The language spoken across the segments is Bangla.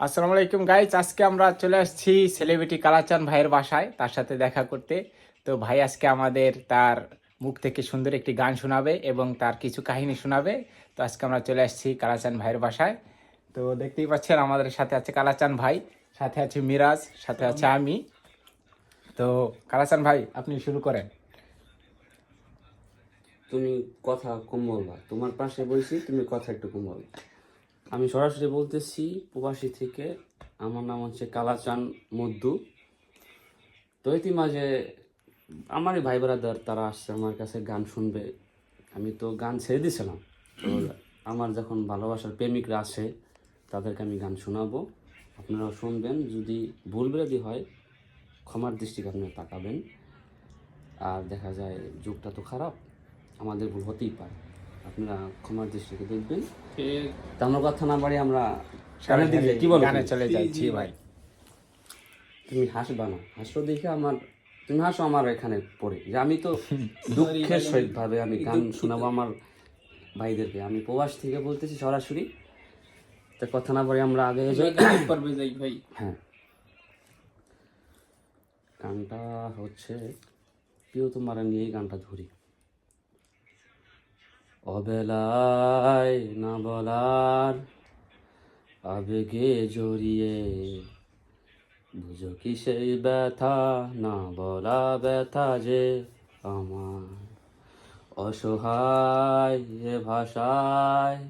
আসসালামু আলাইকুম গাইজ আজকে আমরা চলে আসছি সেলিব্রিটি কালাচান ভাইয়ের বাসায়, তার সাথে দেখা করতে। তো ভাই আজকে আমাদের তার মুখ থেকে সুন্দর একটি গান শোনাবে এবং তার কিছু কাহিনী শোনাবে। তো আজকে আমরা চলে আসছি কালাচান ভাইয়ের বাসায়। তো দেখতেই পাচ্ছেন আমাদের সাথে আছে কালাচান ভাই, সাথে আছে মিরাজ, সাথে আছে আমি। তো কালাচান ভাই, আপনি শুরু করেন। তুমি কথা কম বলবা। তোমার পাশে বলছি তুমি কথা একটু কম বলবা। আমি সরাসরি বলতেছি, প্রবাসী থেকে আমার নাম হচ্ছে কালাচান মদ্দু। তো মাঝে আমারই ভাই ব্রাদার তারা আসছে আমার কাছে গান শুনবে। আমি তো গান ছেড়ে দিয়েছিলাম আমার যখন ভালোবাসার প্রেমিকরা আসে, তাদেরকে আমি গান শোনাবো। আপনারা শুনবেন, যদি ভুল বিরোধী হয়, ক্ষমার দৃষ্টিকে আপনারা তাকাবেন। আর দেখা যায়, যুগটা তো খারাপ, আমাদের ভুল হতেই পারে। আপনারা ক্ষমার দৃষ্টিকে দেখবেন। তা আমরা কথা না বাড়ি আমরা দিকে কি বলো? গানে চলে যাচ্ছি ভাই। তুমি হাসবা না। হাসো দেখে আমার তুমি হাসো আমার এখানে পড়ে। যে আমি তো দুঃখের সহিত ভাবে আমি গান শোনাবো আমার ভাইদেরকে। আমি প্রবাস থেকে বলতেছি সরাসরি। তা কথা না বাড়ি আমরা আগে যাই পারবে যাই ভাই। হ্যাঁ। গানটা হচ্ছে প্রিয় তোমার নিয়েই গানটা ধরি। অবেলায় না বলার আবেগে জড়িয়ে। বুঝো কি সেই ব্যথা? না বলা ব্যথা যে আমার। অসহায় এ ভাষায়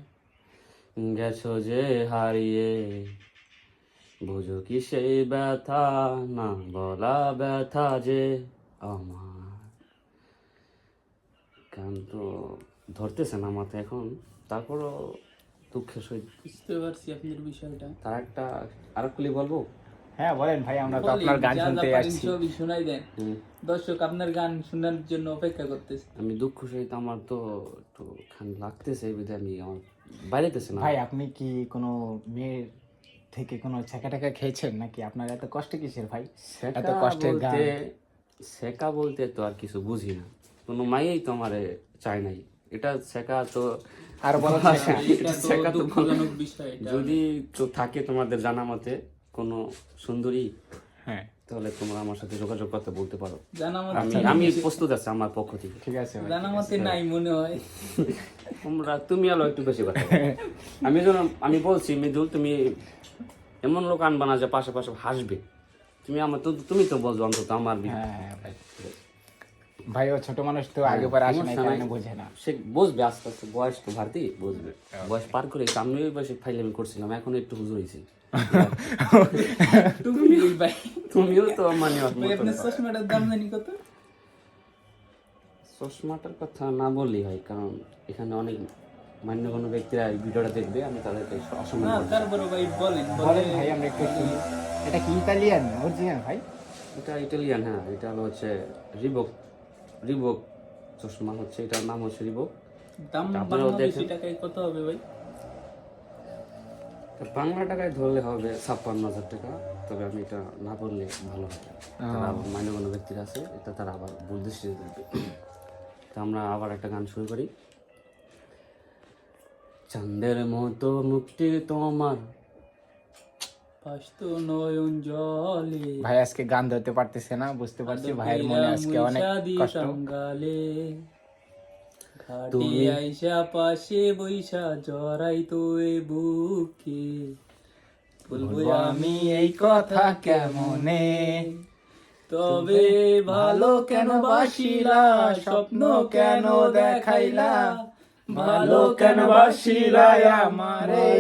গেছো যে হারিয়ে। বুঝো কি সেই ব্যথা? না বলা ব্যথা যে আমার। গান তো ধরতেছে না মাথায় এখন। তারপরও দুঃখের সহিত। বুঝতে পারছি আপনার বিষয়টা। তার একটা আর কুলি বলব? হ্যাঁ বলেন ভাই আমরা তো আপনার গান শুনতে আসছি। সবই শোনাই দেন। দর্শক আপনার গান শোনার জন্য অপেক্ষা করতেছে। আমি দুঃখ সহিত আমার তো একটু খান লাগতেছে এই বিধে আমি আমার বাইরেতেছে না। ভাই আপনি কি কোনো মেয়ের থেকে কোনো ছেঁকা টেকা খেয়েছেন নাকি? আপনার এত কষ্ট কিসের ভাই? শেখা এত কষ্টের গান। বলতে শেখা বলতে তো আর কিছু বুঝি না। কোনো মাইয়াই তো আমারে চায় নাই। এটা শেখা তো আর বলো শেখা তো যদি তো থাকে তোমাদের জানা মতে কোনো সুন্দরী হ্যাঁ। তাহলে তোমরা আমার সাথে যোগাযোগ করতে বলতে পারো। আমি আমি প্রস্তুত আছি আমার পক্ষ থেকে। ঠিক আছে ভাই জানা মতে নাই মনে হয়। তোমরা তুমি আলো একটু বেশি কথা আমি যেন আমি বলছি মৃদুল তুমি এমন লোক আনবা না যে পাশে পাশে হাসবে। তুমি আমার তো তুমি তো বলছো অন্তত আমার বি- হ্যাঁ ভাই ও ছোট মানুষ তো আগে পরে আসে না বোঝে না। সে বুঝবে আস্তে আস্তে বয়স তো ভারতি বুঝবে। বয়স পার করে আমি ওই বয়সে ফাইলামি করছিলাম এখন একটু হুজুর হয়েছি। তুমি ভাই। তুমিও তো মানে চশমাটার দাম জানি কত? চশমাটার কথা না বললেই হয় কারণ এখানে অনেক মান্যগণ্য ব্যক্তিরা এই ভিডিওটা দেখবে আমি তাদেরকে অসম্মান না তারপরে ভাই বলেন বলেন। ভাই আমরা একটু এটা কি ইতালিয়ান অরিজিনাল ভাই? এটা ইটালিয়ান হ্যাঁ এটা হলো হচ্ছে রিবক রিবক চশমা হচ্ছে এটার নাম হচ্ছে রিবক দাম টাকায় কত হবে ভাই? বাংলা টাকায় ধরলে হবে ছাপ্পান্ন হাজার টাকা তবে আমি এটা না বললে ভালো হবে তারা আবার মান্যগণ্য ব্যক্তিরা আছে এটা তারা আবার ভুল দৃষ্টিতে দেখবে তো আমরা আবার একটা গান শুরু করি। চাঁদের মতো মুক্তি তোমার ভাই আজকে গান ধরতে পারতেছে না বুঝতে পারছি ভাইয়ের মনে আজকে অনেক কষ্ট। আইসা পাশে বৈশা জড়াই তো এ বুকে। বলব আমি এই কথা কেমনে? তবে ভালো কেন বাসিলা? স্বপ্ন কেন দেখাইলা? ভালো কেন বাসিলা আমারে?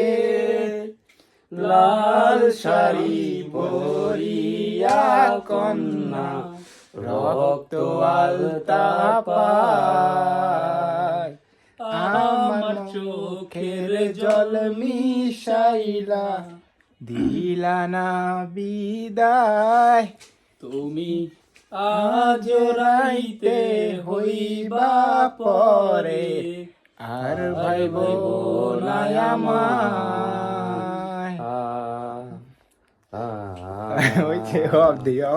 লাল শাড়ি পরিয়া কন্যা, রক্ত আলতা আমার চোখের জল মিশাইলা দিলা না বিদায়। তুমি আজ রাইতে হইবা পরে, আর ভাইব Oi, que óbvio.